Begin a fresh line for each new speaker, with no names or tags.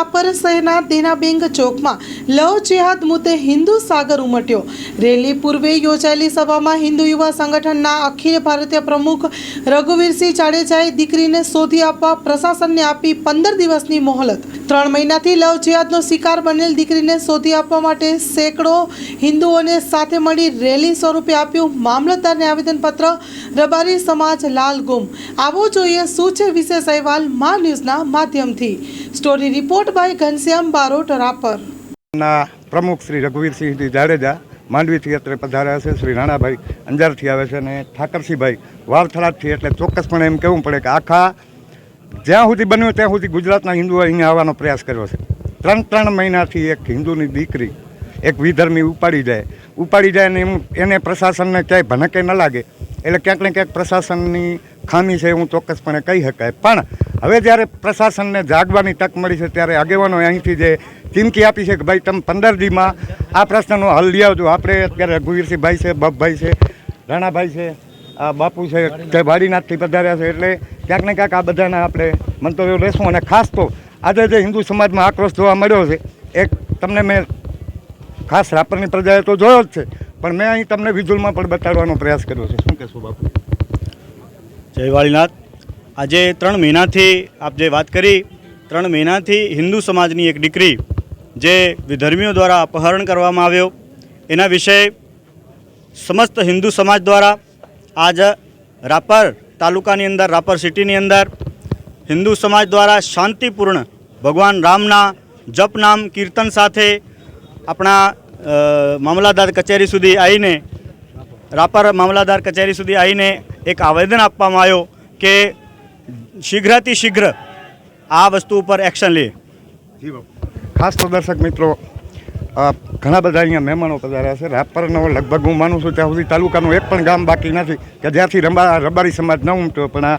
રાપર શહેરના દેનાબેંગ ચોકમાં લવ જેહાદ મુદ્દે હિન્દુ સાગર ઉમટ્યો. રેલી પૂર્વે યોજાયેલી સભામાં હિન્દુ યુવા સંગઠનના અખિલ ભારતીય પ્રમુખ રઘુવીરસિંહ જાડેજાએ દીકરીને શોધી આપવા પ્રશાસનને આપી પંદર દિવસની મોહલત. ત્રણ મહિનાથી લવ જિહાદનો શિકાર બનેલ દીકરીને શોધી આપવા માટે સેંકડો હિન્દુઓને સાથે મળી રેલી સ્વરૂપે આપ્યું મામલતદારને આવેદનપત્ર. રબારી સમાજ લાલ ગુમ. આવો જોઈએ શું છે વિશેષ અહેવાલ મા ન્યૂઝના માધ્યમથી. Story report by Ghanshyam Barot, Rapar.
પ્રમુખ શ્રી રઘુવીરસિંહજી જાડેજા માંડવીથી અત્રે પધાર્યા છે. શ્રી રાણાભાઈ અંજારથી આવે છે અને ઠાકરસિંહભાઈ વાવથળાથી એટલે ચોક્કસપણે એમ કહેવું પડે કે આખા જ્યાં સુધી બન્યું ત્યાં સુધી ગુજરાતના હિન્દુઓએ અહીંયા આવવાનો પ્રયાસ કર્યો છે. ત્રણ ત્રણ મહિનાથી એક હિન્દુની દીકરી, એક વિધર્મી ઉપાડી જાય. ઉપાડી જાય એમ, એને પ્રશાસનને ક્યાંય ભનકે ન લાગે. એટલે ક્યાંક ને ક્યાંક પ્રશાસનની ખામી છે, હું ચોક્કસપણે કહી શકાય. પણ હવે જ્યારે પ્રશાસનને જાગવાની તક મળી છે, ત્યારે આગેવાનો અહીંથી જે ચીમકી આપી છે કે ભાઈ તમે પંદર દીમાં આ પ્રશ્નનો હલ લઈ આવજો. આપણે અત્યારે રઘુવીરસિંહભાઈ છે બપભાઈ છે, રાણાભાઈ છે આ બાપુ છે તે ભાડીનાથથી પધાર્યા છે એટલે ક્યાંક ને ક્યાંક આ બધાના આપણે મંતવ્યો લેશું અને ખાસ તો આજે જે હિન્દુ સમાજમાં આક્રોશ જોવા મળ્યો છે, એક તમને મેં ખાસ રાપરની પ્રજાએ તો જોયો જ છે, પણ મેં અહીં તમને વિઝુઅલમાં પણ બતાડવાનો પ્રયાસ કર્યો છે. શું કહેશો બાપુ?
જય વાળીનાથ. આજે ત્રણ મહિનાથી આપ જે વાત કરી, ત્રણ મહિનાથી હિન્દુ સમાજની એક દીકરી જે વિધર્મીઓ દ્વારા અપહરણ કરવામાં આવ્યો, એના વિશે સમસ્ત હિન્દુ સમાજ દ્વારા આજ રાપર તાલુકાની અંદર, રાપર સિટીની અંદર હિન્દુ સમાજ દ્વારા શાંતિપૂર્ણ ભગવાન રામના જપનામ કીર્તન સાથે આપણા મામલાદાર કચેરી સુધી આવીને, રાપર મામલાદાર કચેરી સુધી આવીને એક આવેદન આપવામાં આવ્યો કે શીઘ્રથી શીઘ્ર આ વસ્તુ ઉપર એક્શન લે.
ખાસ તો દર્શક મિત્રો ઘણા બધા અહીંયા મહેમાનો પધાર્યા છે. રાપરનો લગભગ હું માનું છું ત્યાં સુધી તાલુકાનું એક પણ ગામ બાકી નથી, કે જ્યાંથી રંબા રબારી સમાજ ન ઉમટ્યો. પણ આ